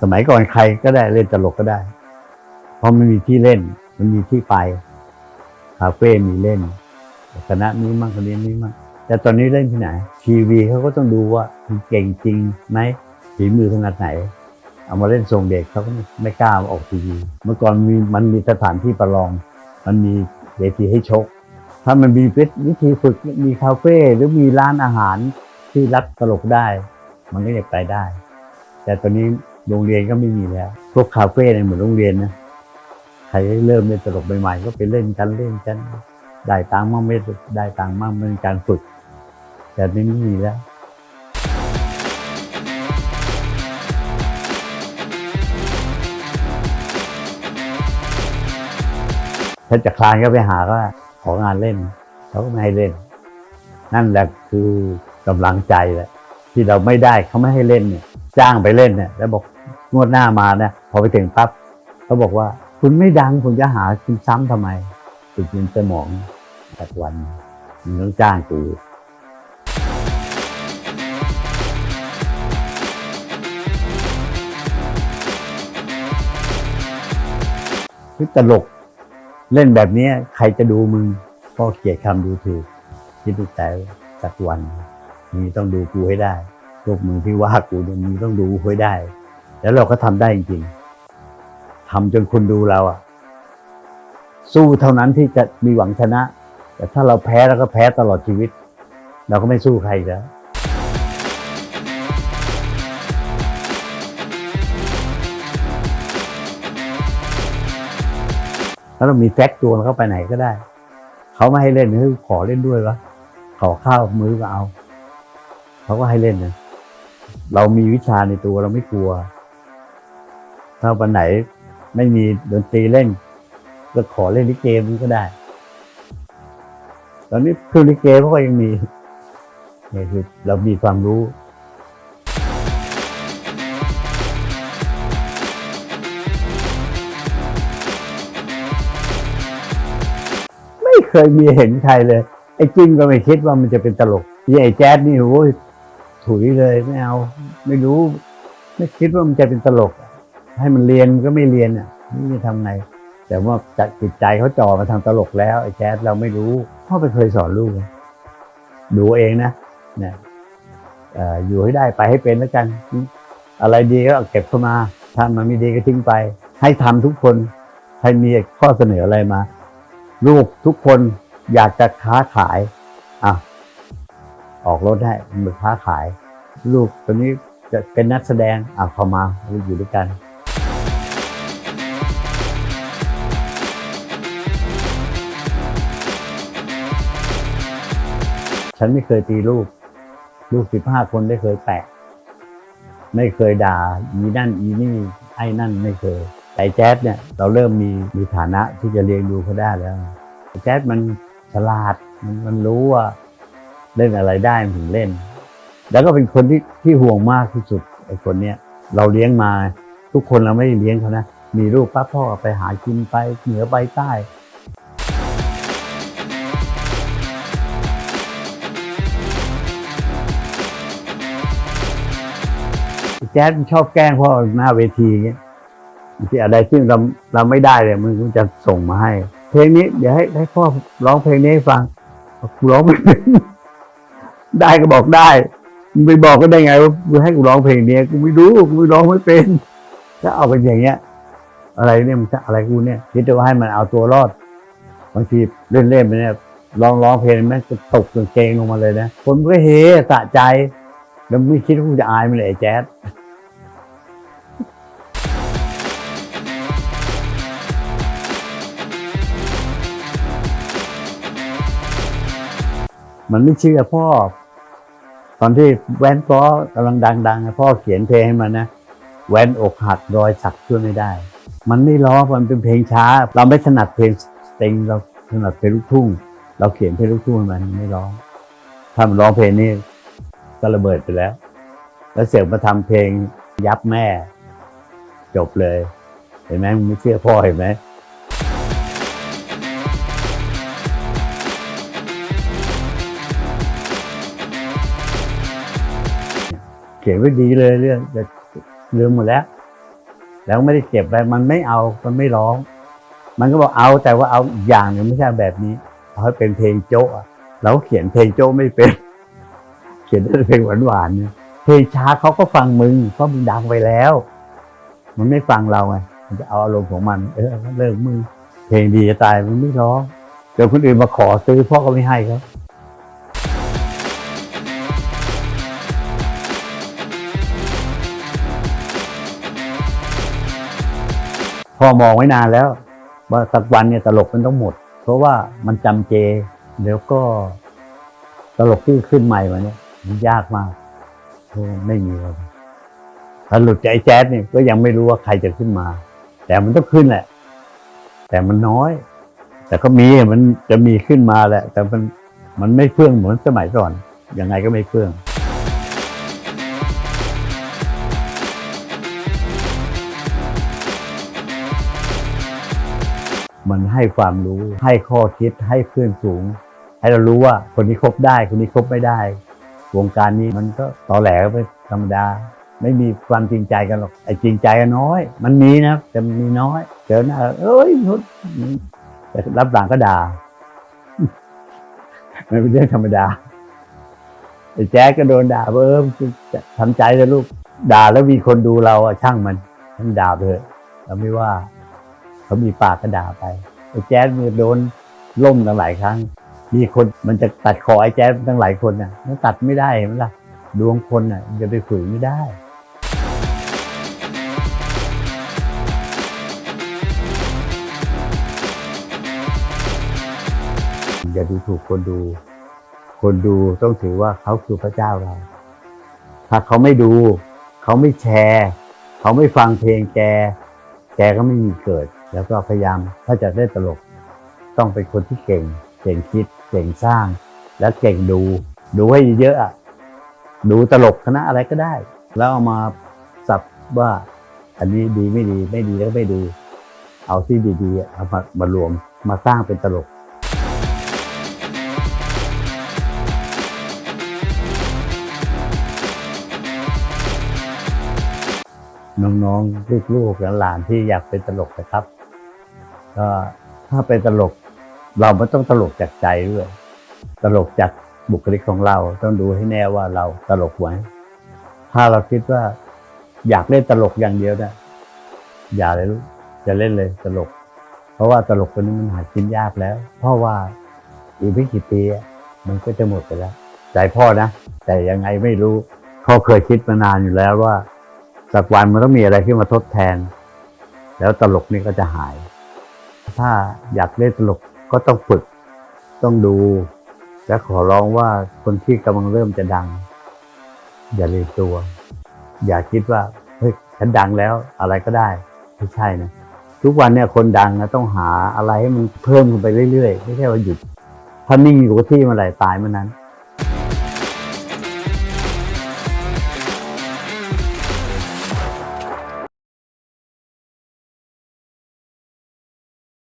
สมัยก่อนใครก็ได้เล่นตลกก็ได้ เพราะมันมีที่เล่น มันมีที่ไปคาเฟ่มีเล่นคณะนี้มั่งคนนี้นี้มั่งแต่ตอนนี้เล่นที่ไหน ทีวีเขาก็ต้องดูว่ามันเก่งจริงไหมฝีมือขนาดไหน เอามาเล่นทรงเด็กเขาก็ไม่กล้ามาออกทีวี เมื่อก่อนมีมันมีสถานที่ประลอง มันมีเวทีให้ชก ถ้ามันมีวิธีฝึกมีคาเฟ่หรือมีร้านอาหารที่รับตลกได้ มันก็จะไปได้ แต่ตอนนี้ โรงเรียนก็ไม่มีแล้ว พวกคาเฟ่เนี่ยเหมือนโรงเรียนนะ ใครเริ่มเล่นตลกใหม่ๆ ก็ไปเล่นกันเล่นกัน ได้ตังค์มั่งไม่ได้ตังค์มั่งมันเป็นการฝึก แต่ไม่มีแล้วถ้าจะคลานก็ไปหาก็ของานเล่นเขาก็ไม่ให้เล่น นั่นแหละคือกำลังใจแหละที่เราไม่ได้เขาไม่ให้เล่นเนี่ยจ้างไปเล่นเนี่ยแล้วบอก งวดหน้ามาเนี่ยพอไปถึงปั๊บเขาบอกว่า คุณไม่ดังผมจะหาคุณซ้ำทำไมติดยินสมองสักวันมึงต้องจ้างกูคือตลกเล่นแบบนี้ใครจะดูมึงพ่อเกลียดคำดูถูกคิดดูแต่สักวันมึงต้องดูกูให้ได้พวกมึงที่ว่ากูเนี่ยมึงต้องดูให้ได้ แล้วเราก็ทำได้จริงๆทำจนคนดูเราอะสู้เท่านั้นที่จะมีหวังชนะ แต่ถ้าเราแพ้แล้วก็แพ้ตลอดชีวิต เราก็ไม่สู้ใครแล้วถ้าเรามีแฟกตัวเข้าไปไหนก็ได้ เขาไม่ให้เล่นเฮ้ยขอเล่นด้วยวะขอข้าวมือก็เอา เขาก็ให้เล่นนะเรามีวิชาในตัวเราไม่กลัว ถ้าวันไหนไม่มีดนตรีเล่น ก็ขอเล่นลิเกมันก็ได้ ตอนนี้คือลิเกเขาก็ยังมีนี่คือเรามีความรู้ไม่เคยมีเห็นใครเลย ไอ้จิ้มก็ไม่คิดว่ามันจะเป็นตลกยี่ไอ้แจ๊ดนี่โอ้ยถุยเลยไม่เอา ไม่รู้ ไม่คิดว่ามันจะเป็นตลก ให้มันเรียนก็ไม่เรียนอะนี่จะทำไง แต่ว่าจิตใจเขาจ่อมาทางตลกแล้วไอ้แจ๊ดเราไม่รู้พ่อไปเคยสอนลูกดูเองนะเนี่ยอยู่ให้ได้ไปให้เป็นแล้วกัน อะไรดีก็เก็บเข้ามาถ้ามันไม่ดีก็ทิ้งไป ให้ทำทุกคนใครมีข้อเสนออะไรมา ลูกทุกคนอยากจะค้าขายอะออกรถให้มาค้าขาย ลูกคนนี้จะเป็นนักแสดงอะเข้ามาอยู่ด้วยกัน ฉันไม่เคยตีลูก ลูกสิบห้าคนได้เคยแตะไม่เคยด่าอีนั่นอีนี่ไอ้นั่นไม่เคยแต่แจ๊ดเนี่ยเราเริ่มมีมีฐานะที่จะเลี้ยงดูเขาได้แล้ว แจ๊ดมันฉลาดมันมันรู้ว่า เล่นอะไรได้มันถึงเล่น แล้วก็เป็นคนที่ที่ห่วงมากที่สุดไอ้คนเนี้ยเราเลี้ยงมา ทุกคนเราไม่ได้เลี้ยงเขานะมีลูกป้าพ่อไปหากินไปเหนือไปใต้ จ๊ดมันชอบแกล้งพ่อหน้าเวทีเงี้ยที่อะไรที่เราเราไม่ได้เลยมันก็จะส่งมาให้ เพลงนี้เดี๋ยวให้ให้พ่อร้องเพลงนี้ให้ฟังกูร้องไม่เป็นได้ก็บอกได้มึงไปบอกก็ได้ไงว่ามึงให้กูร้องเพลงนี้กูไม่รู้กูไม่ร้องไม่เป็นถ้าเอาเป็นอย่างเงี้ย อะไรเนี่ยมันจะอะไรกูเนี่ยคิดว่าให้มันเอาตัวรอดบางทีเล่นๆไปเนี่ยร้องร้องเพลงแม่งจะตกกางเกงลงมาเลยนะคนก็เฮสะใจแล้วไม่คิดว่ากูจะอายมันเลยแจ๊ด มันไม่เชื่อพ่อ ตอนที่แว้นฟ้อกำลังดังๆพ่อเขียนเพลงให้มันนะแว้นอกหักรอยสักช่วยไม่ได้ มันไม่ร้องมันเป็นเพลงช้า เราไม่ถนัดเพลงสตริงเราถนัดเพลงลูกทุ่ง เราเขียนเพลงลูกทุ่งมันไม่ร้องถ้ามันร้องเพลงนี้ก็ระเบิดไปแล้ว แล้วเสียงมาทำเพลงยับแม่ จบเลย เห็นไหมมึงไม่เชื่อพ่อเห็นไหม ขียนไว้ดีเลยเรื่องแต่ลืมหมดแล้ว แล้วไม่ได้เก็บไว้มันไม่เอามันไม่ร้อง มันก็บอกเอาแต่ว่าเอาอย่างหนึ่งไม่ใช่แบบนี้เอาให้เป็นเพลงโจ๊ะเราเขียนเพลงโจ๊ะไม่เป็น เขียนแต่เพลงหวานๆเนี่ยเพลงช้าเขาก็ฟังมึงเพราะมึงดังไปแล้ว มันไม่ฟังเราไงมันจะเอาอารมณ์ของมัน เออเลิกมึงเพลงดีจะตายมันไม่ร้องเดี๋ยวคนอื่นมาขอซื้อพ่อก็ไม่ให้เขา พ่อมองไว้นานแล้วว่าสักวันเนี่ยตลกมันต้องหมด เพราะว่ามันจำเจแล้วก็ตลกที่ขึ้นใหม่มาเนี่ยมันยากมากเพราะไม่มีเลยถ้าหลุดจากไอ้แจ๊สเนี่ยก็ยังไม่รู้ว่าใครจะขึ้นมา แต่มันต้องขึ้นแหละ แต่มันน้อย แต่ก็มีมันจะมีขึ้นมาแหละ แต่มันมันไม่เฟื่องเหมือนสมัยก่อนยังไงก็ไม่เฟื่อง มันให้ความรู้ ให้ข้อคิดให้เพื่อนสูง ให้เรารู้ว่าคนนี้คบได้ คนนี้คบไม่ได้ วงการนี้มันก็ตอแหลก็เป็นธรรมดา ไม่มีความจริงใจกันหรอกไอ้จริงใจกันน้อย มันมีนะแต่มีน้อยเจอหน้าเอ้ยนุชแต่รับหลังก็ด่ามันเป็นเรื่องธรรมดาไอ้แจ๊กก็โดนด่าเออทำใจเลยลูกด่าแล้วมีคนดูเราอะช่างมันท่านด่าเถอะเราไม่ว่า เขามีปากก็ด่าไปไอ้แจ๊สมันโดนล่มตั้งหลายครั้ง มีคนมันจะตัดคอไอ้แจ๊สตั้งหลายคนน่ะมันตัดไม่ได้เห็นไหมล่ะดวงคนน่ะจะไปฝืนไม่ได้อย่าดูถูกคนดู คนดูต้องถือว่าเขาคือพระเจ้าเรา ถ้าเขาไม่ดู เขาไม่แชร์ เขาไม่ฟังเพลงแก แกก็ไม่มีเกิด แล้วก็พยายามถ้าจะได้ตลก ต้องเป็นคนที่เก่ง เก่งคิด เก่งสร้าง และเก่งดู ดูให้เยอะๆดูตลกคณะอะไรก็ได้ แล้วเอามาสับว่า อันนี้ดีไม่ดีไม่ดีแล้วก็ไม่ดูเอาที่ดีๆเอามามารวมมาสร้างเป็นตลกน้องๆลูกๆหลานๆที่อยากเป็นตลกนะครับ ก็ถ้าเป็นตลก เราไม่ต้องตลกจากใจด้วย ตลกจากบุคลิกของเราต้องดูให้แน่ว่าเราตลกไหมถ้าเราคิดว่า อยากเล่นตลกอย่างเดียวนะอย่าเลยลูกจะเล่นเลยตลก เพราะว่าตลกตัวนี้มันหากินยากแล้ว เพราะว่าอีกไม่กี่ปีมันก็จะหมดไปแล้วใจพ่อนะแต่ยังไงไม่รู้พ่อเคยคิดมานานอยู่แล้วว่าสักวันมันต้องมีอะไรที่มาทดแทน แล้วตลกนี่ก็จะหาย ถ้าอยากเล่นตลกก็ต้องฝึก ต้องดู และขอร้องว่าคนที่กำลังเริ่มจะดัง อย่าเลียตัว อย่าคิดว่าเฮ้ยฉันดังแล้วอะไรก็ได้ไม่ใช่นะทุกวันเนี่ยคนดังนะต้องหาอะไรให้มันเพิ่มขึ้นไปเรื่อยๆ ไม่ใช่ว่าหยุด ถ้านิ่งอยู่กับที่เมื่อไหร่ตายเมื่อนั้น